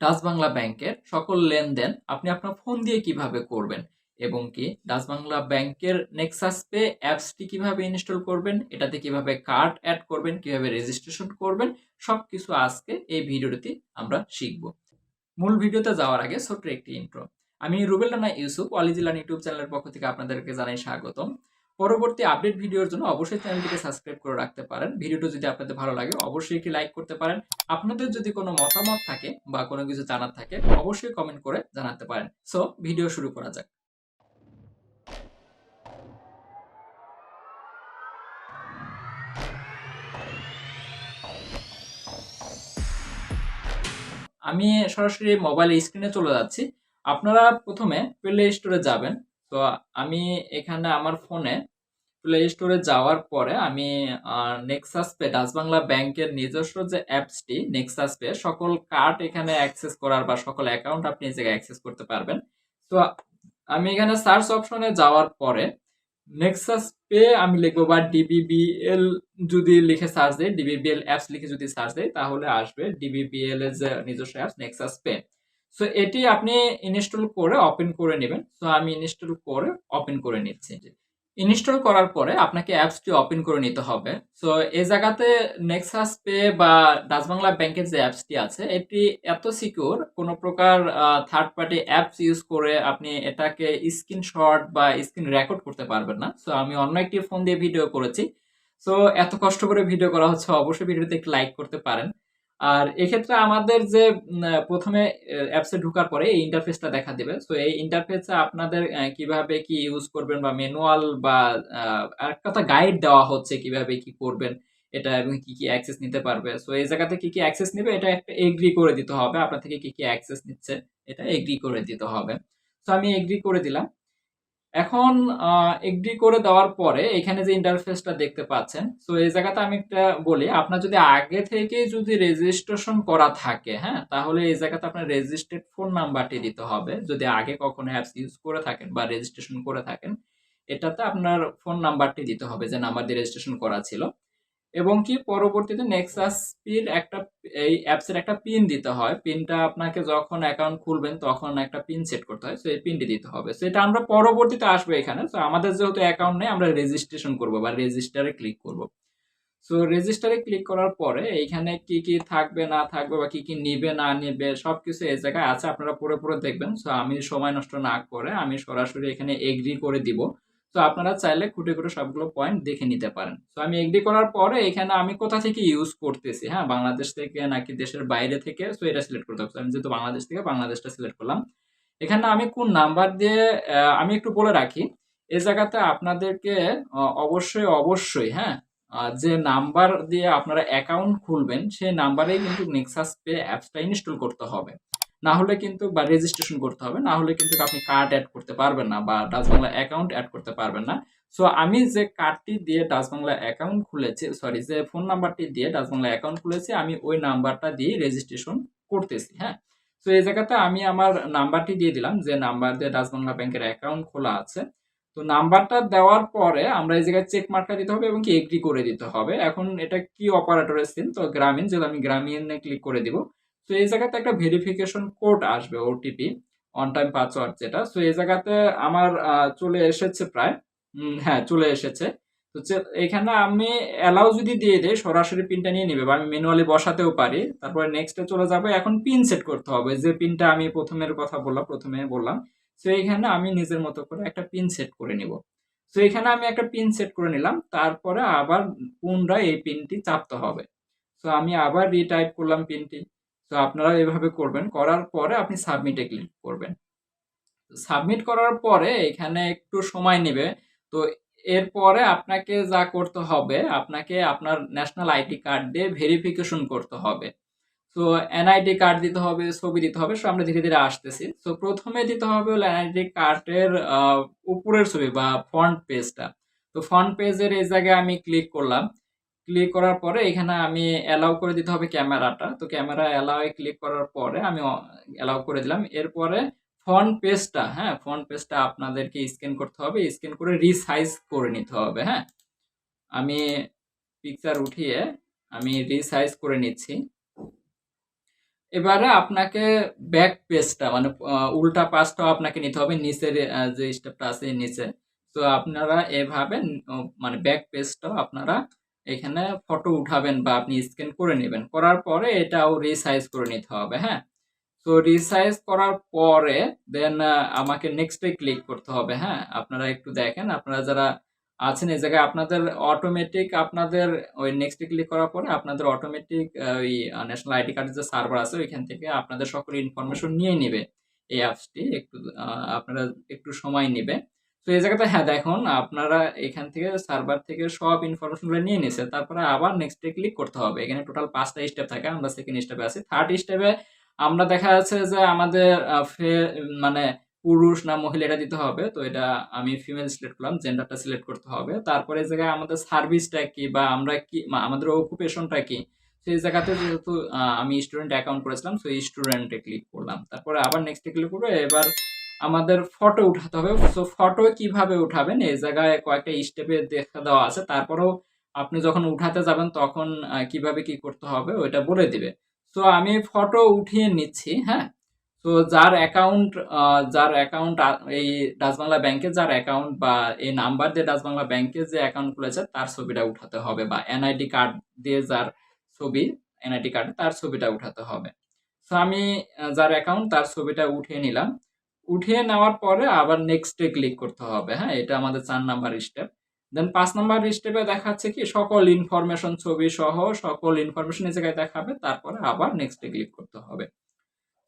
Dutch Bangla ব্যাংকের সকল লেনদেন আপনি আপনার ফোন দিয়ে কীভাবে করবেন এবং কি ডাচ বাংলা ব্যাংকের নেক্সাস পে অ্যাপসটি কীভাবে ইনস্টল করবেন, এটাতে কীভাবে কার্ড অ্যাড করবেন, কীভাবে রেজিস্ট্রেশন করবেন, সবকিছু আজকে এই ভিডিওটি আমরা শিখব। মূল ভিডিওতে যাওয়ার আগে ছোট্ট একটি ইন্ট্রো আমি রুবেল রানা ইউসুফ অলিজিলান ইউটিউব চ্যানেলের পক্ষ থেকে আপনাদেরকে জানাই স্বাগতম। পরবর্তী আপডেট ভিডিওর জন্য অবশ্যই চ্যানেলটিকে সাবস্ক্রাইব করে রাখতে পারেন। ভিডিওটা যদি আপনাদের ভালো লাগে, অবশ্যই একটি লাইক করতে পারেন। আপনাদের যদি কোনো মতামত থাকে বা কোনো কিছু জানার থাকে, অবশ্যই কমেন্ট করে জানাতে পারেন। সো ভিডিও শুরু করা যাক। আমি সরাসরি মোবাইল স্ক্রিনে চলে যাচ্ছি। আপনারা প্রথমে প্লে স্টোরে যাবেন। তো আমি এখানে আমার ফোনে প্লে স্টোরে যাওয়ার পরে আমি নেক্সাস পে ডাচ বাংলা ব্যাংকের নিজস্ব যে অ্যাপসটি নেক্সাস পে সকল কার্ড এখানে অ্যাক্সেস করার বা সকল অ্যাকাউন্ট আপনি এই জায়গায় অ্যাক্সেস করতে পারবেন। তো আমি এখানে সার্চ অপশনে যাওয়ার পরে নেক্সাস পে আমি লিখব বা ডিবিবিএল যদি লিখে সার্চ দেয় ডিবিবিএল অ্যাপস লিখে যদি সার্চ দেয় তাহলে আসবে ডিবিবিএল এর যে নিজস্ব অ্যাপস নেক্সাস পে সো এটি আপনি ইনস্টল করে ওপেন করে নেবেন। সো আমি ইনস্টল করে ওপেন করে নিচ্ছি। ইনস্টল করার পরে আপনাকে অ্যাপসটি ওপেন করে নিতে হবে। সো এই জায়গাতে নেক্সাস পে বা ডাচ বাংলা ব্যাংকের যে অ্যাপসটি আছে, এটি এত সিকিউর কোনো প্রকার থার্ড পার্টি অ্যাপস ইউজ করে আপনি এটাকে স্ক্রিনশট বা স্ক্রিন রেকর্ড করতে পারবেন না। সো আমি অন্য একটি ফোন দিয়ে ভিডিও করেছি। সো এত কষ্ট করে ভিডিও করা হচ্ছে, অবশ্যই ভিডিওতে একটু লাইক করতে পারেন। আর এক্ষেত্রে আমাদের যে প্রথমে অ্যাপসে ঢোকার পরে এই ইন্টারফেসটা দেখা দেবে। সো এই ইন্টারফেসে আপনাদের কীভাবে কি ইউজ করবেন বা ম্যানুয়াল বা আর কথা গাইড দেওয়া হচ্ছে কীভাবে কি করবেন, এটা এবং কি কি অ্যাক্সেস নিতে পারবে। সো এই জায়গাতে কি কি অ্যাক্সেস নেবে, এটা একটা এগ্রি করে দিতে হবে। আপনার থেকে কি কি অ্যাক্সেস নিচ্ছে, এটা এগ্রি করে দিতে হবে। সো আমি এগ্রি করে দিলাম। এখন এগ্রি করে দেওয়ার পরে এখানে যে ইন্টারফেসটা দেখতে পাচ্ছেন সো এই জায়গাতে আমি একটা বলি, আপনার যদি আগে থেকে যদি রেজিস্ট্রেশন করা থাকে হ্যাঁ তাহলে এই জায়গাতে আপনার রেজিস্ট্রেড ফোন নাম্বারটি দিতে হবে। যদি আগে কখনো অ্যাপস ইউজ করে থাকেন বা রেজিস্ট্রেশন করে থাকেন, এটাতে আপনার ফোন নাম্বারটি দিতে হবে যে নাম্বার দিয়ে রেজিস্ট্রেশন করা ছিল। এবং কি পরবর্তীতে নেক্সাস পিন একটা, এই অ্যাপসের একটা পিন দিতে হয়। পিনটা আপনাকে যখন অ্যাকাউন্ট খুলবেন, তখন একটা পিন সেট করতে হয়। সো এই পিনটি দিতে হবে। সো এটা আমরা পরবর্তীতে আসব এখানে। সো আমাদের যেহেতু অ্যাকাউন্ট নেই, আমরা রেজিস্ট্রেশন করব বা রেজিস্টারে ক্লিক করব। সো রেজিস্টারে ক্লিক করার পরে এইখানে কি কি থাকবে, না থাকবে বা কি কি নিবে, না নিবে সব কিছু এই জায়গায় আছে, আপনারা পুরো পুরো দেখবেন। সো আমি সময় নষ্ট না করে আমি সরাসরি এখানে এগ্রি করে দিব। তো আপনারা চাইলে খুঁটে খুঁটে সবগুলো পয়েন্ট দেখে নিতে পারেন। তো আমি এগ্রি করার পরে এখানে আমি কোথা থেকে ইউজ করতেছি হ্যাঁ? বাংলাদেশ থেকে নাকি দেশের বাইরে থেকে? তো এটা সিলেক্ট করতে হবে। আমি যেহেতু বাংলাদেশ থেকে, বাংলাদেশটা সিলেক্ট করলাম। এখানে আমি কোন নাম্বার দিয়ে আমি একটু বলে রাখি, এ জায়গাতে আপনাদেরকে অবশ্যই অবশ্যই হ্যাঁ? যে নাম্বার দিয়ে আপনারা অ্যাকাউন্ট খুলবেন, সেই নাম্বারেই কিন্তু নেক্সাস পে অ্যাপসটা ইনস্টল করতে হবে। না হলে কিন্তু বা রেজিস্ট্রেশন করতে হবে, না হলে কিন্তু আপনি কার্ড অ্যাড করতে পারবেন না বা ডাচ বাংলা অ্যাকাউন্ট অ্যাড করতে পারবেন না। সো আমি যে কার্ডটি দিয়ে ডাচ বাংলা অ্যাকাউন্ট খুলেছি সরি যে ফোন নাম্বারটি দিয়ে ডাচ বাংলা অ্যাকাউন্ট খুলেছি, আমি ওই নাম্বারটা দিয়ে রেজিস্ট্রেশন করতেছি হ্যাঁ? তো এই জায়গাতে আমি আমার নাম্বারটি দিয়ে দিলাম, যে নাম্বার দিয়ে ডাচ বাংলা ব্যাংকের অ্যাকাউন্ট খোলা আছে। তো নাম্বারটা দেওয়ার পরে আমরা এই জায়গায় চেক মার্কটা দিতে হবে এবং কি এগ্রি করে দিতে হবে। এখন এটা কি অপারেটরের সিম তো গ্রামীণ, যেহেতু আমি গ্রামীণে ক্লিক করে দিব তো এই জায়গাতে একটা ভেরিফিকেশন কোড আসবে ওটিপি অন টাইম পাসওয়ার্ড যেটা। সো এই জায়গাতে আমার চলে এসেছে প্রায় হ্যাঁ চলে এসেছে। তো এখানে আমি অ্যালাউ যদি দিয়ে দিই, সরাসরি পিনটা নিয়ে নেবে বা আমি ম্যানুয়ালি বসাতেও পারি, তারপরে নেক্সটে চলে যাব, এখন পিন সেট করতে হবে। যে পিনটা আমি প্রথমের কথা বললাম, প্রথমে বললাম সো এখানে আমি নিজের মতো করে একটা পিন সেট করে নিব। তো এখানে আমি একটা পিন সেট করে নিলাম, তারপরে আবার পুনরায় এই পিনটি চাপতে হবে। তো আমি আবার রিটাইপ করলাম পিনটি তো আপনারা এভাবে করবেন। করার পরে আপনি সাবমিটে ক্লিক করবেন। সাবমিট করার পরে এখানে একটু সময় নেবে। তো এরপরে আপনাকে যা করতে হবে, আপনাকে আপনার ন্যাশনাল আইডি কার্ড দিয়ে ভেরিফিকেশন করতে হবে। তো এনআইডি কার্ড দিতে হবে, ছবি দিতে হবে, সো আমরা ধীরে ধীরে আসতেছি। তো প্রথমে দিতে হবে হলো এনআইডি কার্ডের উপরের ছবি বা ফ্রন্ট পেজটা তো ফ্রন্ট পেজের এই জায়গায় আমি ক্লিক করলাম। ক্লিক করার পরে এখানে আমি অ্যালাউ করে দিতে হবে ক্যামেরাটা। তো ক্যামেরা অ্যালাউ ক্লিক করার পরে আমি অ্যালাউ করে দিলাম। এরপরে ফ্রন্ট পেজটা হ্যাঁ ফ্রন্ট পেজটা আপনাদেরকে স্ক্যান করতে হবে। স্ক্যান করে রিসাইজ করে নিতে হবে হ্যাঁ। আমি পিকচার উঠিয়ে আমি রিসাইজ করে নিচ্ছি। এবারে আপনাকে ব্যাক পেজটা মানে উল্টা পাশটাও আপনাকে নিতে হবে। নিচের যে স্টেপটা আছে, নিচে। তো আপনারা এভাবে মানে ব্যাক পেজটাও আপনারা এখানে ফটো উঠাবেন বা আপনি স্ক্যান করে নেবেন। করার পরে এটাও রিসাইজ করে নিতে হবে হ্যাঁ? তো রিসাইজ করার পরে দেন আমাকে নেক্সটে ক্লিক করতে হবে হ্যাঁ? আপনারা একটু দেখেন, আপনারা যারা আছেন এই জায়গায়, আপনাদের অটোমেটিক আপনাদের ওই নেক্সটে ক্লিক করার পরে আপনাদের অটোমেটিক ওই ন্যাশনাল আইডি কার্ডের যে সার্ভার আছে, ওইখান থেকে আপনাদের সকল ইনফরমেশন নিয়ে নেবে। এই অ্যাপসটি একটু আপনারা একটু সময় নেবে তো এই জায়গাতে হ্যাঁ দেখুন, আপনারা এখান থেকে সার্ভার থেকে সব ইনফরমেশনগুলো নিয়ে নিয়েছে তারপরে আবার নেক্সট নেক্সটে ক্লিক করতে হবে। এখানে টোটাল পাঁচটা স্টেপ থাকে, আমরা সেকেন্ড স্টেপে আছি। থার্ড স্টেপে আমরা দেখা যাচ্ছে যে আমাদের মানে পুরুষ না মহিলা এটা দিতে হবে, তো এটা আমি ফিমেল সিলেক্ট করলাম জেন্ডারটা সিলেক্ট করতে হবে। তারপরে এই জায়গায় আমাদের সার্ভিসটা কি বা আমরা কি আমাদের অকুপেশনটা কি? সেই জায়গাতে যেহেতু আমি স্টুডেন্ট অ্যাকাউন্ট করেছিলাম, তো স্টুডেন্টে ক্লিক করলাম। তারপরে আবার নেক্সটে ক্লিক করব, এবার আমাদের ফটো উঠাতে হবে। সো ফটো কীভাবে উঠাবেন? এই জায়গায় কয়েকটা স্টেপে দেখা দেওয়া আছে। তারপরেও আপনি যখন উঠাতে যাবেন, তখন কীভাবে কি করতে হবে ওইটা বলে দিবে। সো আমি ফটো উঠিয়ে নিচ্ছি হ্যাঁ? তো যার অ্যাকাউন্ট যার অ্যাকাউন্ট এই ডাচ বাংলা ব্যাংকে যার অ্যাকাউন্ট বা এই নাম্বার দিয়ে ডাচ বাংলা ব্যাংকে যে অ্যাকাউন্ট খুলেছে, তার ছবিটা উঠাতে হবে বা এনআইডি কার্ড দিয়ে যার ছবি এনআইডি কার্ড তার ছবিটা উঠাতে হবে। তো আমি যার অ্যাকাউন্ট তার ছবিটা উঠিয়ে নিলাম। উঠিয়ে নেওয়ার পরে আবার নেক্সটে ক্লিক করতে হবে হ্যাঁ? এটা আমাদের চার নাম্বার স্টেপ দেন পাঁচ নাম্বার স্টেপে দেখাচ্ছে কি, সকল ইনফরমেশন ছবি সহ সকল ইনফরমেশন এই জায়গায় দেখাবে, তারপরে আবার নেক্সটে ক্লিক করতে হবে।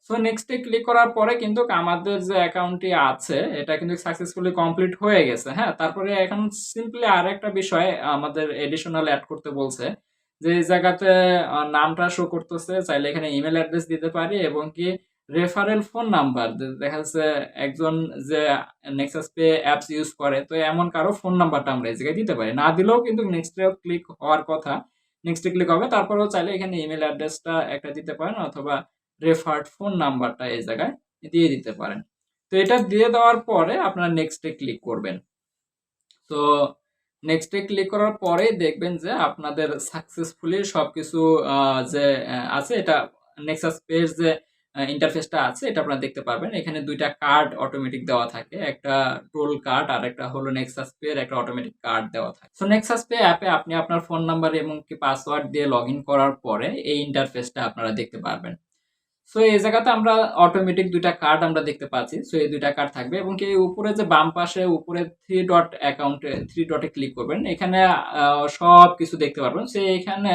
সো নেক্সটে ক্লিক করার পরে কিন্তু আমাদের যে অ্যাকাউন্টটি আছে, এটা কিন্তু সাকসেসফুলি কমপ্লিট হয়ে গেছে হ্যাঁ? তারপরে এখন সিম্পলি আর একটা বিষয় আমাদের এডিশনাল অ্যাড করতে বলছে, যে এই জায়গাতে নামটা শো করতেছে, চাইলে এখানে ইমেল অ্যাড্রেস দিতে পারি এবং কি রেফারেল ফোন নাম্বার দেখা যাচ্ছে একজন যে নেক্সাস পে অ্যাপস ইউজ করে তো এমন কারও ফোন নাম্বারটা আমরা এই জায়গায় দিতে পারি। না দিলেও কিন্তু নেক্সটে ক্লিক হওয়ার কথা। নেক্সটে ক্লিক হবে তারপরেও চাইলে এখানে ইমেল অ্যাড্রেসটা একটা দিতে পারেন অথবা রেফার্ড ফোন নাম্বারটা এই জায়গায় দিয়ে দিতে পারেন। তো এটা দিয়ে দেওয়ার পরে আপনারা নেক্সটে ক্লিক করবেন। তো নেক্সটে ক্লিক করার পরে দেখবেন যে আপনাদের সাকসেসফুলি সবকিছু আহ, যে আছে এটা নেক্সাস পেজ যে ইন্টারফেসটা আছে, এটা আপনারা দেখতে পারবেন। এখানে দুইটা কার্ড অটোমেটিক দেওয়া থাকে, একটা টোল কার্ড আর একটা হলো নেক্সাস পে এর একটা অটোমেটিক কার্ড দেওয়া থাকে। সো নেক্সাস পে অ্যাপে আপনি আপনার ফোন নাম্বার এবং কি পাসওয়ার্ড দিয়ে লগ ইন করার পরে এই ইন্টারফেসটা আপনারা দেখতে পারবেন। সো এই জায়গাতে আমরা অটোমেটিক দুইটা কার্ড আমরা দেখতে পাচ্ছি। সো এই দুইটা কার্ড থাকবে এবং কি উপরে যে বাম পাশে উপরে থ্রি ডট অ্যাকাউন্টে থ্রি ডটে ক্লিক করবেন। এখানে সব কিছু দেখতে পারবেন। সো এখানে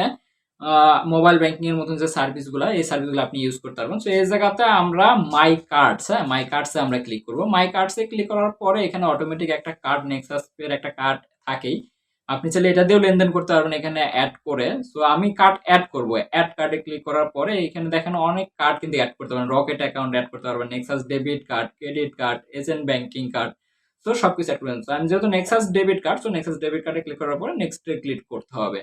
মোবাইল ব্যাংকিং এর মতন যে সার্ভিসগুলো এই সার্ভিসগুলো আপনি ইউজ করতে পারবেন। সো এই জায়গাতে আমরা মাই কার্ডস হ্যাঁ মাই কার্ডসে আমরা ক্লিক করব। মাই কার্ডসে ক্লিক করার পরে এখানে অটোমেটিক একটা কার্ড নেক্সাস এর একটা কার্ড থাকেই। আপনি চাইলে এটা দিয়েও লেনদেন করতে পারবেন এখানে অ্যাড করে। সো আমি কার্ড অ্যাড করব। অ্যাড কার্ডে ক্লিক করার পরে এখানে দেখেন অনেক কার্ড কিন্তু অ্যাড করতে পারবেন। রকেট অ্যাকাউন্ট অ্যাড করতে পারবেন Nexus debit card credit card agent banking card তো সবকিছু অ্যাড করবেন। আমি যেহেতু Nexus debit card so Nexus debit কার্ডে ক্লিক করার পরে নেক্সটে ক্লিক করতে হবে।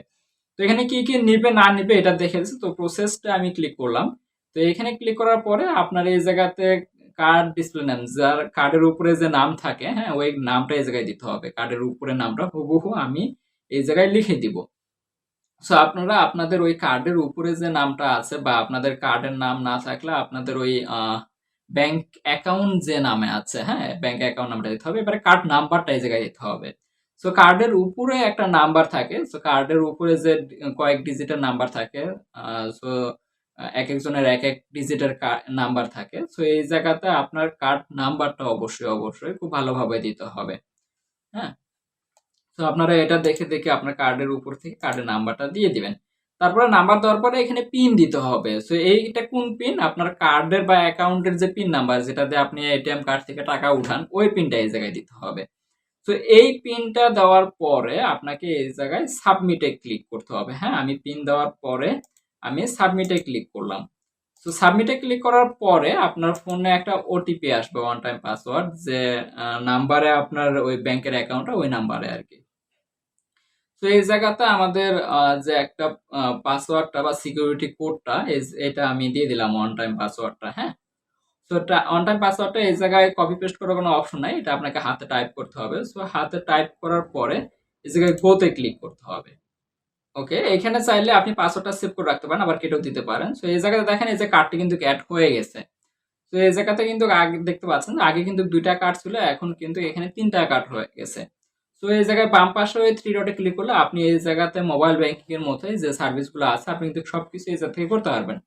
তো এখানে কি কি নিবে, না নিবে, এটা দেখে দিচ্ছে তো প্রসেসটা আমি ক্লিক করলাম। তো এখানে ক্লিক করার পরে আপনার এই জায়গাতে কার্ড ডিসপ্লে নাম যার কার্ডের উপরে যে নাম থাকে হ্যাঁ ওই নামটা এই জায়গায় দিতে হবে। কার্ডের উপরে নামটা হুবহু আমি এই জায়গায় লিখে দিব। সো আপনারা আপনাদের ওই কার্ডের উপরে যে নামটা আছে বা আপনাদের কার্ডের নাম না থাকলে আপনাদের ওই ব্যাংক অ্যাকাউন্ট যে নামে আছে হ্যাঁ ব্যাংক অ্যাকাউন্ট নামটা দিতে হবে। এবারে কার্ড নাম্বারটা এই জায়গায় দিতে হবে। সো কার্ডের উপরে একটা নাম্বার থাকে। সো কার্ডের উপরে যে কয়েক ডিজিটের নাম্বার থাকে সো এক একজনের এক এক ডিজিটের নাম্বার থাকে। সো এই জায়গাতে আপনার কার্ড নাম্বারটা অবশ্যই অবশ্যই খুব ভালোভাবে দিতে হবে। হ্যাঁ? তো আপনারা এটা দেখে দেখে আপনার কার্ডের উপর থেকে কার্ডের নাম্বারটা দিয়ে দিবেন। তারপরে নাম্বার দেওয়ার পরে এখানে পিন দিতে হবে। সো এইটা কোন পিন আপনার কার্ডের বা অ্যাকাউন্টের যে পিন নাম্বার যেটাতে আপনি এটিএম কার্ড থেকে টাকা উঠান, ওই পিনটা এই জায়গায় দিতে হবে। তো এই পিনটা দেওয়ার পরে আপনাকে এই জায়গায় সাবমিটে ক্লিক করতে হবে। হ্যাঁ আমি পিন দেওয়ার পরে আমি সাবমিটে ক্লিক করলাম। তো সাবমিটে ক্লিক করার পরে আপনার ফোনে একটা ওটিপি আসবে ওয়ান টাইম পাসওয়ার্ড যে নাম্বারে আপনার ওই ব্যাংকের অ্যাকাউন্টটা ওই নাম্বারে আর কি। তো এই জায়গাতে আমাদের যে একটা পাসওয়ার্ডটা বা সিকিউরিটি কোডটা এটা আমি দিয়ে দিলাম ওয়ান টাইম পাসওয়ার্ডটা হ্যাঁ। তো অন টাইম পাসওয়ার্ডটা এই জায়গায় কপি পেস্ট করার কোনো অপশন নাই। এটা আপনাকে হাতে টাইপ করতে হবে। সো হাতে টাইপ করার পরে এই জায়গায় গোতে ক্লিক করতে হবে। ওকে এখানে চাইলে আপনি পাসওয়ার্ডটা সেভ করে রাখতে পারেন, আবার কেটেও দিতে পারেন। সো এই জায়গাতে দেখেন এই যে কার্ডটি কিন্তু অ্যাড হয়ে গেছে। তো এই জায়গাতে কিন্তু আগে, দেখতে পাচ্ছেন আগে কিন্তু দুইটা কার্ড ছিল, এখন কিন্তু এখানে তিনটা কার্ড হয়ে গেছে। তো এই জায়গায় বাম পাশে ওই থ্রি ডটে ক্লিক করলে আপনি এই জায়গাতে মোবাইল ব্যাংকিং এর মতোই যে সার্ভিসগুলো আছে, আপনি কিন্তু সবকিছু এই জায়গা থেকে করতে পারবেন।